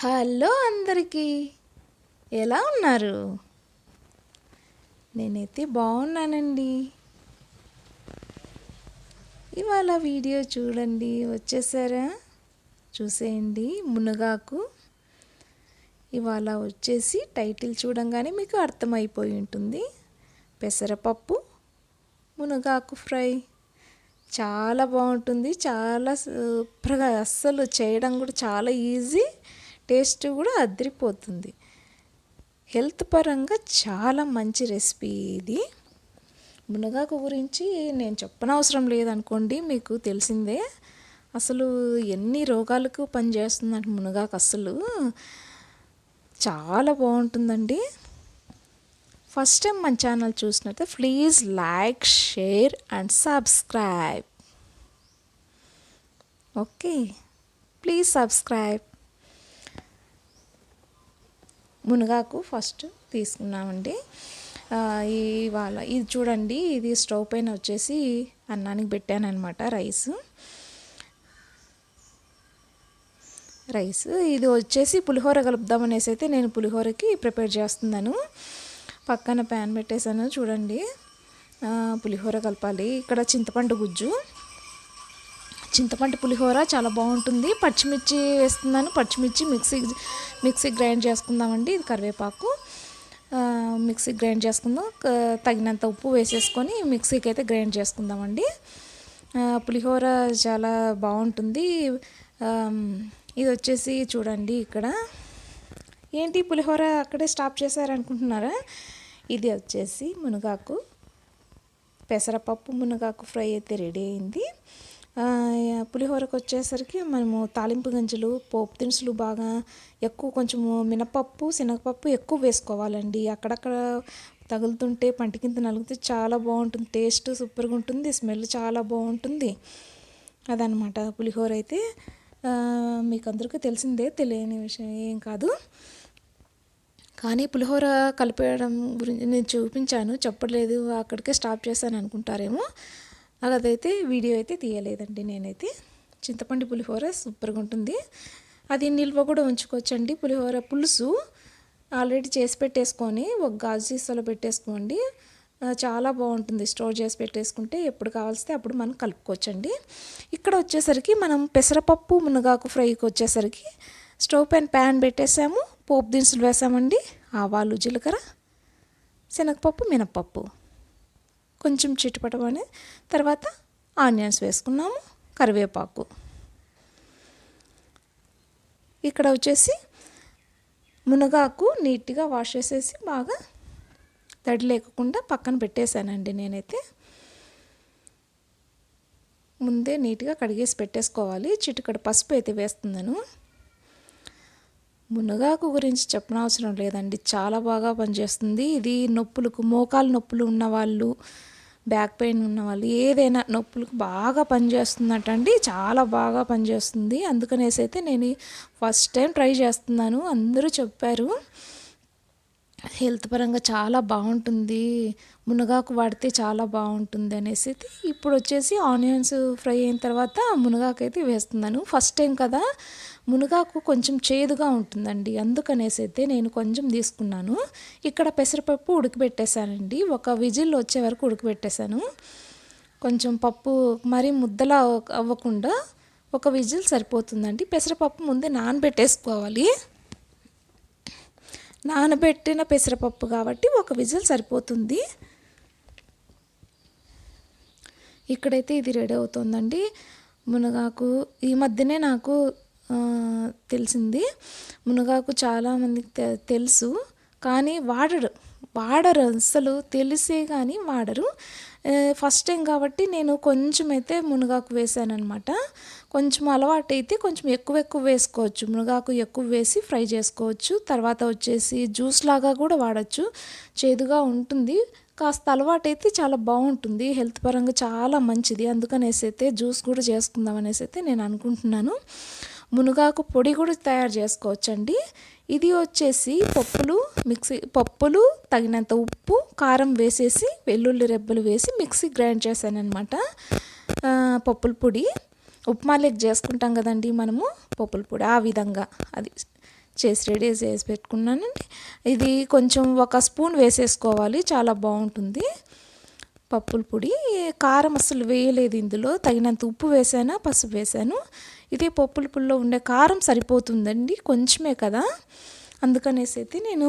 Hello అందరికీ. ఎలా ఉన్నారు? నేనైతే బాగున్నానండి. ఇవాళ వీడియో చూడండి. వచ్చేసారా? చూసేయండి. మునగాకు. ఇవాళ వచ్చేసి టైటిల్ చూడంగానే మీకు అర్థమైపోయి ఉంటుంది. పెసరపప్పు మునగాకు ఫ్రై. చాలా బాగుంటుంది. చాలా సూపర్గా అస్సలు చేయడం కూడా చాలా ఈజీ. టేస్ట్ కూడా అదిరిపోతుంది. హెల్త్ పరంగా చాలా మంచి రెసిపీ ఇది. మునగాకు గురించి నేను చెప్పనవసరం లేదనుకోండి మీకు తెలిసిందే. అసలు ఎన్ని రోగాలకు పనిచేస్తుందంటే మునగాకు అసలు. చాలా బాగుంటుందండి. ఫస్ట్ టైం మన ఛానల్ చూసినట్టే please like share and subscribe. Okay. Please subscribe. మునగాకు ఫస్ట్ తీసుకున్నామండి. ఇవాళ ఇది చూడండి ఇది స్టవ్ పైన వచ్చేసి అన్నానికి పెట్టాను అనమాట రైస్. రైస్. ఇది వచ్చేసి పులిహోర కలుపుదాం అనేసి అయితే నేను పులిహోరకి ప్రిపేర్ చేస్తున్నాను. పక్కన ప్యాన్ పెట్టేశాను చూడండి. పులిహోర కలపాలి. ఇక్కడ చింతపండు గుజ్జు. చింతపండు పులిహోర చాలా బాగుంటుంది. పచ్చిమిర్చి వేస్తున్నాను. పచ్చిమిర్చి మిక్సీ మిక్సీ గ్రైండ్ చేసుకుందామండి. ఇది కరివేపాకు. మిక్సీ గ్రైండ్ చేసుకుందాం. తగినంత ఉప్పు వేసేసుకొని మిక్సీకి అయితే గ్రైండ్ చేసుకుందామండి. పులిహోర చాలా బాగుంటుంది. ఇది వచ్చేసి చూడండి ఇక్కడ. ఏంటి పులిహోర అక్కడే స్టాప్ చేశారనుకుంటున్నారా? ఇది వచ్చేసి మునగాకు. పెసరపప్పు మునగాకు ఫ్రై అయితే రెడీ అయింది. పులిహోరకు వచ్చేసరికి మనము తాలింపు గింజలు పోపు దినుసులు బాగా ఎక్కువ కొంచెము మినపప్పు శనగపప్పు ఎక్కువ వేసుకోవాలండి. అక్కడక్కడ తగులుతుంటే పంటి కింద నలుగుతే చాలా బాగుంటుంది. టేస్ట్ సూపర్గా ఉంటుంది స్మెల్ చాలా బాగుంటుంది. అదనమాట పులిహోర అయితే. మీకు అందరికీ తెలిసిందే తెలియని విషయం ఏం కాదు. కానీ పులిహోర కలిపేయడం గురించి నేను చూపించాను చెప్పలేదు అక్కడికే స్టాప్ చేశాను అనుకుంటారేమో. అదైతే వీడియో అయితే తీయలేదండి నేనైతే. చింతపండు పులిహోర సూపర్గా ఉంటుంది. అది నిల్వ కూడా ఉంచుకోవచ్చండి. పులిహోర పులుసు ఆల్రెడీ చేసి పెట్టేసుకొని ఒక గాజు సీసాలో పెట్టేసుకోండి. చాలా బాగుంటుంది స్టోర్ చేసి పెట్టేసుకుంటే ఎప్పుడు కావాల్స్తే అప్పుడు మనం కలుపుకోవచ్చండి. ఇక్కడ వచ్చేసరికి మనం పెసరపప్పు మునగాకు ఫ్రైకి వచ్చేసరికి స్టవ్ పైన ప్యాన్ పెట్టేసాము. పోపు దినుసులు వేసామండి. ఆవాలు జీలకర్ర శనగపప్పు మినప్పప్పు. కొంచెం చిట్టుపటమని తర్వాత ఆనియన్స్ వేసుకున్నాము కరివేపాకు. ఇక్కడ వచ్చేసి మునగాకు నీట్గా వాష్ చేసేసి బాగా తడి లేకుండా పక్కన పెట్టేశానండి నేనైతే. ముందే నీట్గా కడిగేసి పెట్టేసుకోవాలి. చిటికడ పసుపు అయితే వేస్తున్నాను. మునగాకు గురించి చెప్పనవసరం లేదండి. చాలా బాగా పనిచేస్తుంది. ఇది నొప్పులకు మోకాలు నొప్పులు ఉన్నవాళ్ళు బ్యాక్ పెయిన్ ఉన్నవాళ్ళు ఏదైనా నొప్పులకు బాగా పనిచేస్తుందట అండి. చాలా బాగా పనిచేస్తుంది. అందుకనేసి అయితే నేను ఫస్ట్ టైం ట్రై చేస్తున్నాను. అందరూ చెప్పారు. హెల్త్ పరంగా చాలా బాగుంటుంది. మునగాకు వాడితే చాలా బాగుంటుంది అనేసి ఇప్పుడు వచ్చేసి ఆనియన్స్ ఫ్రై అయిన తర్వాత మునగాకు అయితే వేస్తున్నాను. ఫస్ట్ టైం కదా మునగాకు కొంచెం చేదుగా ఉంటుందండి. అందుకనేసి అయితే నేను కొంచెం తీసుకున్నాను. ఇక్కడ పెసరపప్పు ఉడకబెట్టేశానండి ఒక విజిల్ వచ్చే వరకు ఉడకబెట్టేశాను కొంచెం పప్పు మరీ ముద్దలా అవ్వకుండా ఒక విజిల్ సరిపోతుందండి. పెసరపప్పు ముందే నానబెట్టేసుకోవాలి. నానబెట్టిన పెసరపప్పు కాబట్టి ఒక విజిల్ సరిపోతుంది. ఇక్కడైతే ఇది రెడీ అవుతుందండి. మునగాకు ఈ మధ్యనే నాకు తెలిసింది. మునగాకు చాలామందికి తెలుసు. కానీ వాడరు. వాడరు అసలు తెలిసే కానీ వాడరు. ఫస్ట్ టైం కాబట్టి నేను కొంచెం అయితే మునగాకు వేసాను అనమాట కొంచెం అలవాటు అయితే కొంచెం ఎక్కువ ఎక్కువ వేసుకోవచ్చు. మునగాకు ఎక్కువ వేసి ఫ్రై చేసుకోవచ్చు. తర్వాత వచ్చేసి జ్యూస్ లాగా కూడా వాడచ్చు. చేదుగా ఉంటుంది. కాస్త అలవాటు అయితే చాలా బాగుంటుంది. హెల్త్ పరంగా చాలా మంచిది. అందుకనేసి అయితే జ్యూస్ కూడా చేసుకుందాం అనేసి అయితే నేను అనుకుంటున్నాను. మునగాకు పొడి కూడా తయారు చేసుకోవచ్చండి. ఇది వచ్చేసి పప్పులు మిక్సీ పప్పులు తగినంత ఉప్పు కారం వేసేసి వెల్లుల్లి రెబ్బలు వేసి మిక్సీ గ్రైండ్ చేశాను అనమాట పప్పుల పొడి. ఉప్మా లెగ్ చేసుకుంటాం కదండి మనము పప్పుల పొడి. ఆ విధంగా అది చేసి రెడీ చేసి పెట్టుకున్నానండి. ఇది కొంచెం ఒక స్పూన్ వేసేసుకోవాలి చాలా బాగుంటుంది. పప్పుల పొడి కారం అసలు వేయలేదు ఇందులో. తగినంత ఉప్పు వేసాను పసుపు వేసాను ఇదే పప్పుల పొడిలో ఉండే కారం సరిపోతుందండి కొంచెమే కదా. అందుకనేసి అయితే నేను